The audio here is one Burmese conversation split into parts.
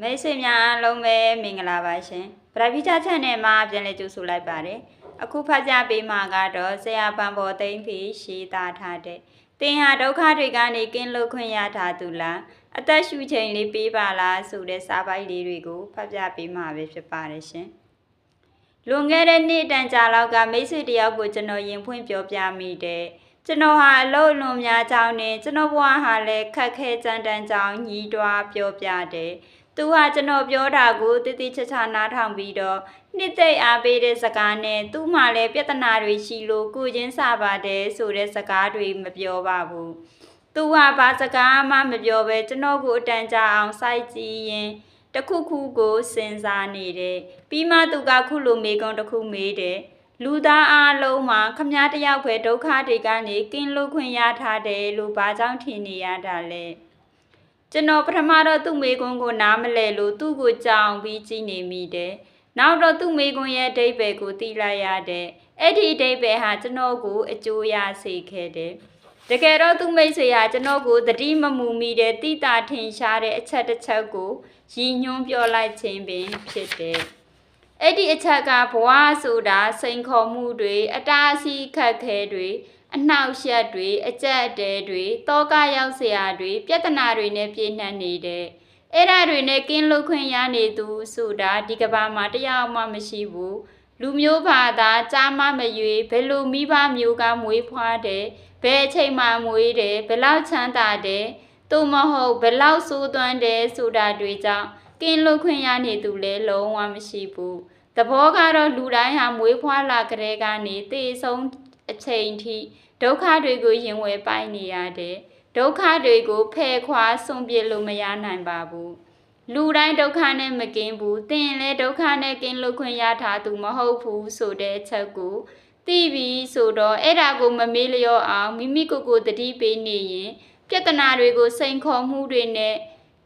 မိတ်ဆွေများအားလုံးပဲမင်္ဂလာပါရှင်ဗရာဗီချာ channel မှာပြန်လည်ကြိုဆိုလိုက်ပါတယ်အခုဖတ်ကြပေးမှာကတော့ဆရာပန်ပေါ်သိမ့်ဖီရေးသားထားတဲ့တင်ဟာဒုက္ခတွေကနေကင်းလွတ်ခွင့်ရထားသူလားအသက်ရှူချိန်လေးပေးပါလားဆိုတဲ့စာပိုက်လေးတွေကိုဖတ်ပြပေးမှာပဲဖြစ်ပါတယ်ရှင်လွန်ခဲ့တဲ့နေ့တန်ကြာလောက်ကမိတ်ဆွေတယောက်ကိုကျွန်တော်ရင်ဖွင့်ပြောပြမိတယ်ကျွန်တော်ဟာအလုပ်အလွန်များကြောင်းနဲ့ကျွန်တော်ဘဝဟာလည်းခက်ခဲကြမ်းတမ်းကြောင်းညီးတွားပြောပြတယ်။ သူဟာကျွန်တော်ပြောတာကိုတိတိကျကျနားထောင်ပြီးတော့နှစ်သိမ့်အားပေးတဲ့စကားနဲ့သူ့မှာလည်းပြဿနာတွေရှိလို့ကိုချင်းစာပါတယ်ဆိုတဲ့စကားတွေမပြောပါဘူး။သူဟာဘာစကားမှမပြောဘဲကျွန်တော်ကိုအတန်ကြာအောင်စိုက်ကြည့်ရင်တခုခုကိုစဉ်းစားနေတယ်။ပြီးမှသူကခုလိုမေကုံတစ်ခုမေးတယ်။လူသားအားလုံးမှာခမားတယောက်ပဲဒုက္ခတွေကနေကင်းလွတ်ခွင့်ရထားတယ်လို့ဘာကြောင့်ထင်နေရတာလဲ ကျွန်တော်ပထမတော့သူ့မေကွန်းကိုနားမလဲလို့သူ့ကိုကြောင်ပြီးကြည့်နေမိတယ်နောက်တော့သူ့မေကွန်းရဲ့အဓိပ္ပာယ်ကိုသိလိုက်ရတဲ့အဲ့ဒီအဓိပ္ပာယ်ဟာကျွန်တော်ကိုအကျိုးရစေခဲ့တယ်တကယ်တော့သူ့မိတ်ဆွေဟာကျွန်တော်ကိုတတိမမူမိတဲ့တိတာထင်ရှားတဲ့အချက်တစ်ချက်ကိုရည်ညွှန်းပြောလိုက်ခြင်းပင်ဖြစ်တယ်အဲ့ဒီအချက်ကဘဝဆိုတာစိန်ခေါ်မှုတွေအတားအဆီးခက်ခဲတွေ အနှောက်အယှက်တွေအကြက်အတဲတွေတောကရောက်စရာတွေပြဿနာတွေနဲ့ပြည့်နှံ့နေတဲ့အဲ့ဓာတွေနဲ့ကင်းလွတ်ခွင့်ရနေသူဆိုတာဒီကဘာမှာတရားမှမရှိဘူးလူမျိုးဘာသာကြားမမရွေဘယ်လိုမိဘမျိုးကမွေးဖွားတယ်ဘယ်အချိန်မှမွေးတယ်ဘယ်လောက်ချမ်းသာတယ်သို့မဟုတ်ဘယ်လောက်စိုးသွမ်းတယ်ဆိုတာတွေကြောင့်ကင်းလွတ်ခွင့်ရနေသူလည်းလုံးဝမရှိဘူးသဘောကတော့လူတိုင်းဟာမွေးဖွားလာကြတဲ့ကနေတည်ဆုံး အချိန်ထိဒုက္ခတွေကိုရင်ဝယ်ပိုင်နေရတဲ့ဒုက္ခတွေကိုဖယ်ခွာဆုံးပြစ်လို့မရနိုင်ပါဘူးလူတိုင်းဒုက္ခနဲ့မကင်းဘူးသင်လည်းဒုက္ခနဲ့ကင်းလွတ်ခွင့်ရထားသူမဟုတ်ဘူးဆိုတဲ့အချက်ကိုသိပြီဆိုတော့အဲ့ဒါကိုမမေ့လျော့အောင်မိမိကိုယ်ကိုတတိပေးနေရင်ပြဿနာတွေကိုစိန်ခေါ်မှုတွေနဲ့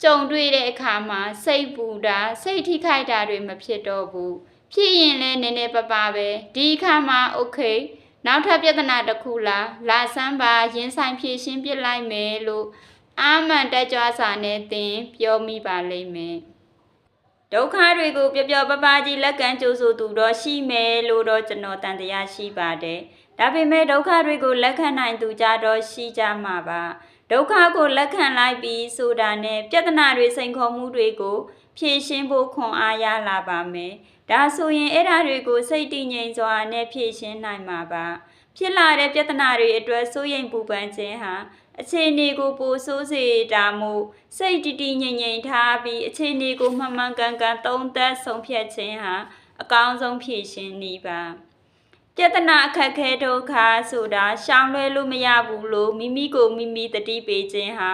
ကြုံတွေ့တဲ့အခါမှာစိတ်ပူတာစိတ်ထိခိုက်တာတွေမဖြစ်တော့ဘူးဖြစ်ရင်လည်းနည်းနည်းပါးပါးပဲဒီအခါမှာ okay နောက်ထပ်ပြဿနာတစ်ခုလားလာဆန်းပါရင်ဆိုင်ဖြည့်ရှင်းပြစ်လိုက်မယ်လို့အာမန်တက်ကြွစာနဲ့သင်ပြောမိပါလိမ့်မယ်ဒုက္ခတွေကို ပျော်ပျော်ပပကြီးလက်ကမ်းကြိုးဆိုသူတော့ရှိမယ်လို့တော့ကျွန်တော်တန်တရားရှိပါတယ်ဒါပေမဲ့ဒုက္ခတွေကိုလက်ခံနိုင်သူကြတော့ရှိကြမှာပါဒုက္ခကိုလက်ခံလိုက်ပြီးဆိုတာနဲ့ပြဿနာတွေစိန်ခေါ်မှုတွေကိုဖြည့်ရှင်းဖို့ခွန်အားရလာပါမယ် ဒါဆိုရင်အဲ့ဓာတွေကိုစိတ်တည်ငြိမ်စွာနဲ့ဖြည့်ရှင်းနိုင်မှာပါဖြစ်လာတဲ့ပြဿနာတွေအတွက်စိုးရိမ်ပူပန်ခြင်းဟာအခြေအနေကိုပိုဆိုးစေတာမို့စိတ်တည်တည်ငြိမ်ငြိမ်ထားပြီးအခြေအနေကိုမှန်မှန်ကန်ကန်သုံးသပ်ဆုံးဖြတ်ခြင်းဟာအကောင်းဆုံးဖြည့်ရှင်းနည်းပါပြဿနာအခက်ခဲဒုက္ခဆိုတာရှောင်လွှဲလို့မရဘူးလို့မိမိကိုမိမိတတိပေးခြင်းဟာ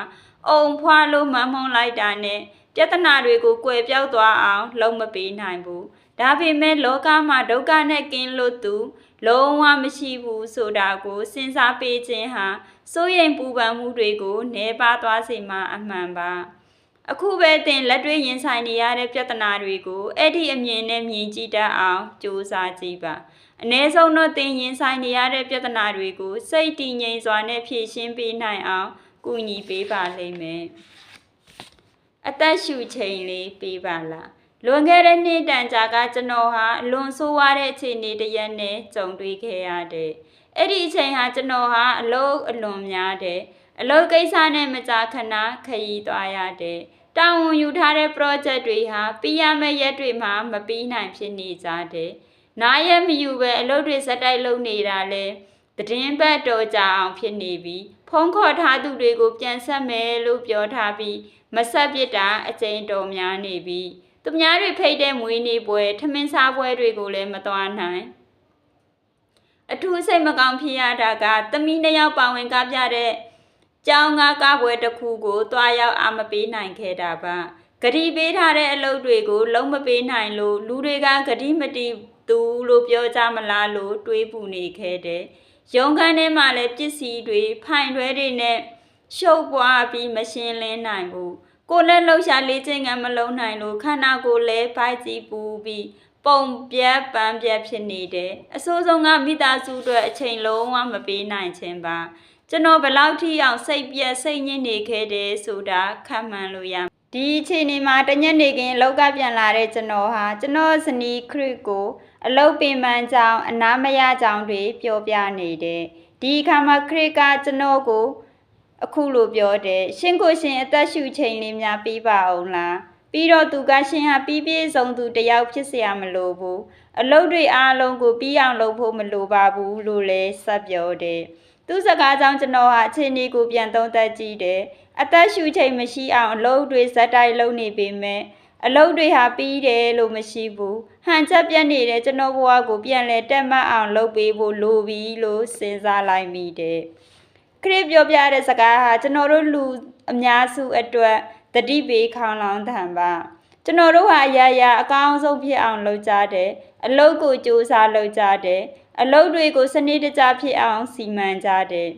အုံဖွားလို့မမှန်လိုက်တာနဲ့ပြဿနာတွေကိုကွယ်ပြောက်သွားအောင် လုံးမပေးနိုင်ဘူး ဒါပေမဲ့လောကမှာဒုက္ခနဲ့ကင်းလွတ်သူ လုံးဝမရှိဘူးဆိုတာကိုစဉ်းစားပေးခြင်းဟာစိုးရိမ်ပူပန်မှုတွေကိုနှဲပါသွားစေမှာအမှန်ပါအခုပဲတင်လက်တွေ့ရင်ဆိုင်နေရတဲ့ပြဿနာတွေကိုအဲ့ဒီအမြင်နဲ့မြင်ကြည့်တတ်အောင်ကြိုးစားကြည့်ပါအ ਨੇ ဆုံးတော့တင်ရင်ဆိုင်နေရတဲ့ပြဿနာတွေကိုစိတ်တည်ငြိမ်စွာနဲ့ဖြေရှင်းပေးနိုင်အောင်ကူညီပေးပါလိမ့်မယ်အသက်ရှူချိန်လေးပေးပါလား လွန်ခဲ့တဲ့နှစ်တန်ကြာကကျွန်တော်ဟာအလွန်ဆိုးဝါးတဲ့အခြေအနေတစ်ရက်နဲ့ကြုံတွေ့ခဲ့ရတယ်။အဲ့ဒီအချိန်ဟာကျွန်တော်ဟာအလုပ်အလွန်များတယ်။အလုပ်ကိစ္စနဲ့မကြာခဏခရီးသွားရတယ်။တာဝန်ယူထားတဲ့ project တွေဟာပြီးရမယ့်ရက်တွေမှာမပြီးနိုင်ဖြစ်နေကြတယ်။နားရက်မယူပဲအလုပ်တွေစက်တိုက်လုပ်နေတာလဲသတင်းပတ်တော်ကြအောင်ဖြစ်နေပြီ။ဖုန်းခေါ်ထားသူတွေကိုပြန်ဆက်မယ်လို့ပြောထားပြီးမဆက်ပစ်တာအကျဉ်တော်များနေပြီ သူများတွေဖိတ်တဲ့မွေးနေ့ပွဲထမင်းစားပွဲတွေကိုလည်းမသွားနိုင်အထူးစိတ်မကောင်းဖြစ်ရတာကသမီးနှစ်ယောက်ပါဝင်ကားပြတဲ့ကျောင်းကားကားပွဲတစ်ခုကိုတွားရောက်အာမပေးနိုင်ခဲ့တာပါဂရီပေးထားတဲ့အလုပ်တွေကိုလုံးမပေးနိုင်လို့လူတွေကဂရီမတီသူလို့ပြောကြမလားလို့တွေးပူနေခဲ့တယ်ရုံခန်းထဲမှာလည်းပစ္စည်းတွေဖိုင်တွဲတွေနဲ့ရှုပ်ပွားပြီးမရှင်းလင်းနိုင်ဘူး ကိုယ်နဲ့လှုပ်ရှားလေးချင်းကမလုံးနိုင်လို့ခန္ဓာကိုယ်လည်းဖိုက်ကြည့်ပူပြီးပုံပြက်ပန်းပြက်ဖြစ်နေတယ်အဆိုးဆုံးကမိသားစုအတွက်အချိန်လုံးဝမပေးနိုင်ခြင်းပါကျွန်တော်ဘယ်လောက်ထိအောင်စိတ်ပြက်စိတ်ညစ်နေခဲ့တယ်ဆိုတာခံမှန်းလို့ရဒဒီအချိန်နေမှာတညက်နေကင်းအလောက်ကပြန်လာတဲ့ကျွန်တော်ဟာကျွန်တော်ဇနီးခရစ်ကိုအလောက်ပင်ပန်းကြောင်းအနာမရကြောင်းတွေပြောပြနေတယ်ဒီအခါမှာခရစ်ကကျွန်တော်ကို အခုလိုပြောတယ်ရှင်ကိုရှင်အသက်ရှူချိန်လေးများပြီးပါအောင်လားပြီးတော့သူကရှင်ဟာပြီးပြည့်စုံသူတစ်ယောက်ဖြစ်เสียမလို့ဘူးအလုပ်တွေအားလုံးကိုပြီးအောင်လုပ်ဖို့မလိုပါဘူးလို့လည်းဆက်ပြောတယ်သူစကားကြောင့်ကျွန်တော်ဟာအခြေအနေကိုပြန်သုံးသပ်ကြည့်တယ်အသက်ရှူချိန်မရှိအောင်အလုပ်တွေဇက်တိုက်လုပ်နေပေမဲ့အလုပ်တွေဟာပြီးတယ်လို့မရှိဘူးဟန်ချက်ပြတ်နေတဲ့ကျွန်တော်ဘဝကိုပြန်လဲတက်မှတ်အောင်လုပ်ပေးဖို့လိုပြီလို့စဉ်းစားလိုက်မိတယ် ခရစ်ပြောပြတဲ့စကားဟာကျွန်တော်တို့လူအများစုအတွက်တတိပေခေါင်လောင်းတံပါကျွန်တော်တို့ဟာအရာရာအကောင်းဆုံးဖြစ်အောင်လုပ်ကြတယ်အလုပ်ကိုစူးစမ်းလုပ်ကြတယ်အလုပ်တွေကိုစနစ်တကျဖြစ်အောင်စီမံကြတယ်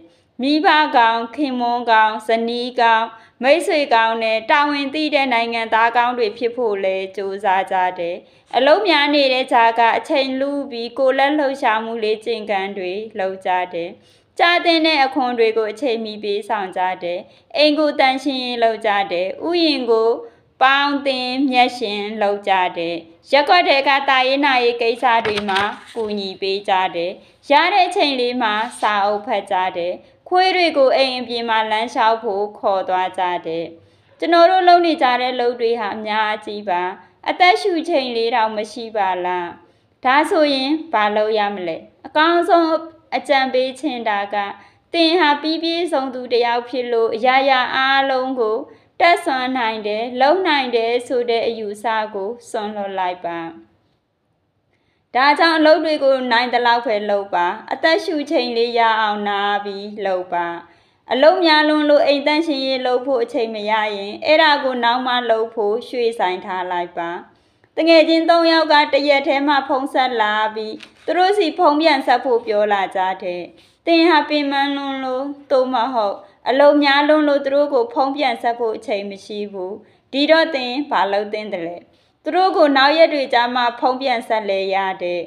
မိဘကောင်ခင်မွန်းကောင်ဇနီးကောင်မိတ်ဆွေကောင်နဲ့တာဝန်သိတဲ့နိုင်ငံသားကောင်တွေဖြစ်ဖို့လဲစူးစမ်းကြတယ်အလုံးများနေတဲ့ခြားကအချိန်လူပြီးကိုယ်လက်လှုပ်ရှားမှုလေးကျင့်ကန်းတွေလုပ်ကြတယ် ကြားတဲ့တဲ့အခွန်တွေကိုအချိန်မီပေးဆောင်ကြတယ်။အိမ်ကိုတန်ရှင်းရင်လုပ်ကြတယ်။ဥယျင်ကိုပေါင်းတင်မျက်ရှင်လုပ်ကြတယ်။ရက်ွက်တဲ့ကတာရေးနာရေးကိစ္စတွေမှာကူညီပေးကြတယ်။ရတဲ့အချိန်လေးမှာစာအုပ်ဖတ်ကြတယ်။ခွေးတွေကိုအိမ်အပြင်မှာလမ်းလျှောက်ဖို့ခေါ်သွားကြတယ်။ကျွန်တော်တို့လုပ်နေကြတဲ့လုပ်တွေဟာအများကြီးပါ။အသက်ရှူချိန်လေးတောင်မရှိပါလား။ဒါဆိုရင်ဘာလုပ်ရမလဲအကောင်းဆုံး အကြံပေးချင်တာကတင်ဟာပြီးပြည့်စုံသူတစ်ယောက်ဖြစ်လို့အရာရာအားလုံးကိုတက်ဆွမ်းနိုင်တယ်လုံနိုင်တယ်ဆိုတဲ့အယူဆကိုစွန့်လွတ်လိုက်ပါဒါကြောင့်အလုပ်တွေကိုနိုင်တဲ့လောက်ပဲလုပ်ပါအသက်ရှူချိန်လေးရအောင်နာပြီးလုပ်ပါအလုံးများလွန်းလို့အိမ်တန့်ရှင်ရေးလုပ်ဖို့အချိန်မရရင်အဲ့ဒါကိုနောက်မှလုပ်ဖို့ရွှေ့ဆိုင်ထားလိုက်ပါ တငယ်ချင်း၃ယောက်ကတရက်ထဲမှဖုံးဆက်လာပြီးသူတို့စီဖုံးပြန်ဆက်ဖို့ပြောလာကြတဲ့တင်ဟာပင်မလွန်းလို့သို့မဟုတ်အလုံးများလွန်းလို့သူတို့ကိုဖုံးပြန်ဆက်ဖို့အချိန်မရှိဘူးဒီတော့တင်ဘာလို့တင်တယ်လဲသူတို့ကိုနောက်ရက်တွေကြာမှဖုံးပြန်ဆက်လေရတဲ့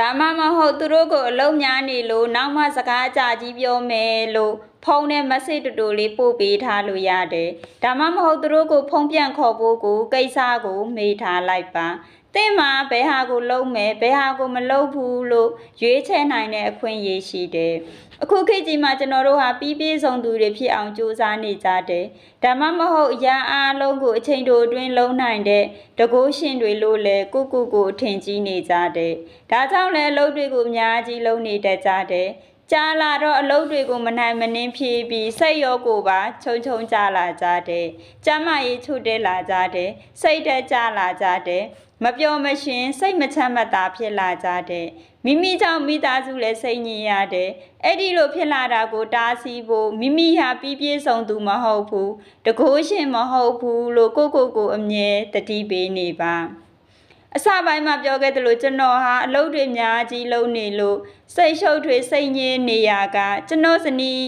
ဒါမှမဟုတ်သူတို့ကိုအလုံးများနေလို့နောက်မှစကားအကြကြီးပြောမယ်လို့ဖုန်းနဲ့ message တူတူလေးပို့ပေးထားလို့ရတယ်။ဒါမှမဟုတ်သူတို့ကိုဖုန်းပြန်ခေါ်ဖို့ကိုကိစ္စကိုမေးထားလိုက်ပါ။သင်မှာဘယ်ဟာကိုလုံးမယ်ဘယ်ဟာကိုမလုံးဘူးလို့ရွေးချယ်နိုင်တဲ့အခွင့်အရေးရှိတယ်။ အခုခေတ်ကြီးမှာကျွန်တော်တို့ဟာပြီးပြည့်စုံသူတွေဖြစ်အောင်ကြိုးစားနေကြတယ်။ဒါမှမဟုတ်အရာအားလုံးကိုအချိန်တိုအတွင်းလုံးနိုင်တဲ့တကိုးရှင်တွေလို့လဲကိုကိုကိုအထင်ကြီးနေကြတယ်။ဒါကြောင့်လဲအလုပ်တွေကိုအများကြီးလုံးနေတတ်ကြတယ်။ကြာလာတော့အလုပ်တွေကိုမနိုင်မနှင်းဖြေးပြီးစိတ်ရောကိုယ်ပါခြုံခြုံကြလာကြတယ်။ကျမကြီးချုပ်တဲလာကြတယ်။စိတ်တက်ကြလာကြတယ်။ မပြောမရှင်စိတ်မချမ်းမသာဖြစ်လာကြတယ်။မိမိကြောင့်မိသားစုလည်းစိတ်ညစ်ရတယ်။အဲ့ဒီလိုဖြစ်လာတာကိုတားဆီးဖို့မိမိဟာပြီးပြည့်စုံသူမဟုတ်ဘူး။တကိုးရှင်မဟုတ်ဘူးလို့ကိုကိုကိုအမြဲတတိပေးနေပါအစပိုင်းမှာပြောခဲ့သလိုကျွန်တော်ဟာအလုပ်တွေအများကြီးလုပ်နေလို့စိတ်ရှုပ်ထွေးစိတ်ညစ်နေရကကျွန်တော်ဇနီး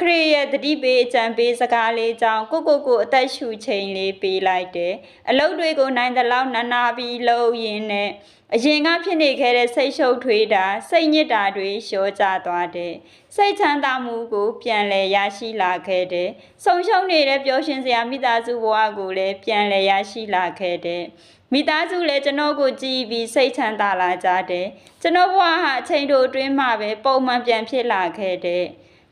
ခရစ်ရဲ့တတိပေးအကြံပေးစကားလေးကြောင့်ကိုကိုကိုအသက်ရှူချိန်လေးပေးလိုက်တယ်အလုပ်တွေကိုနိုင်တဲ့လောက်နာနာပြီးလုပ်ရင်းနဲ့အရင်ကဖြစ်နေခဲ့တဲ့စိတ်ရှုပ်ထွေးတာစိတ်ညစ်တာတွေလျှော့ကျသွားတယ်စိတ်ချမ်းသာမှုကိုပြန်လည်ရရှိလာခဲ့တယ်ဆုံရှုံနေတဲ့ပျော်ရွှင်စရာမိသားစုဘဝကိုလည်းပြန်လည်ရရှိလာခဲ့တယ်မိသားစုလည်းကျွန်တော်ကိုကြည်ပြီးစိတ်ချမ်းသာလာကြတယ်ကျွန်တော်ဘဝဟာအချိန်တိုအတွင်းမှာပဲပုံမှန်ပြန်ဖြစ်လာခဲ့တယ်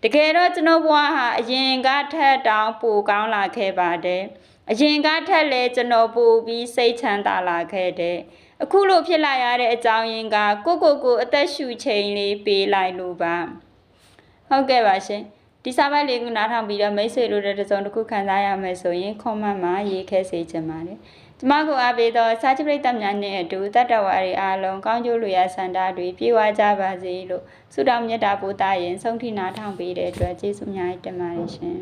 တကယ်တော့ကျွန်တော်ဘဝဟာအရင်ကထက်တောင်ပိုကောင်းလာခဲ့ပါတယ်အရင်ကထက်လည်းကျွန်တော်ပိုပြီးစိတ်ချမ်းသာလာခဲ့တယ်အခုလိုဖြစ်လာရတဲ့အကြောင်းရင်းကကိုကိုကိုအသက်ရှူချိန်လေးပေးလိုက်လို့ပါဟုတ်ကဲ့ပါရှင်ဒီစာပိုက်လေးကိုနားထောင်ပြီးတော့မိတ်ဆွေတို့တဲ့တစ်စုံတစ်ခုခံစားရမယ်ဆိုရင် comment မှာရေးခဲစေချင်ပါတယ် ကျမကိုအားပေးသောစာချပရိသတ်များနှင့်အတူတတ္တဝါတွေအားလုံးကောင်းကျိုးလူရဆန္ဒတွေပြေဝကြပါစေလို့ဆုတောင်းမြတ်တာပို့တာရင်ဆုံးထိနာထောင်ပေးတဲ့အတွက်ကျေးဇူးများတင်ပါတယ်ရှင်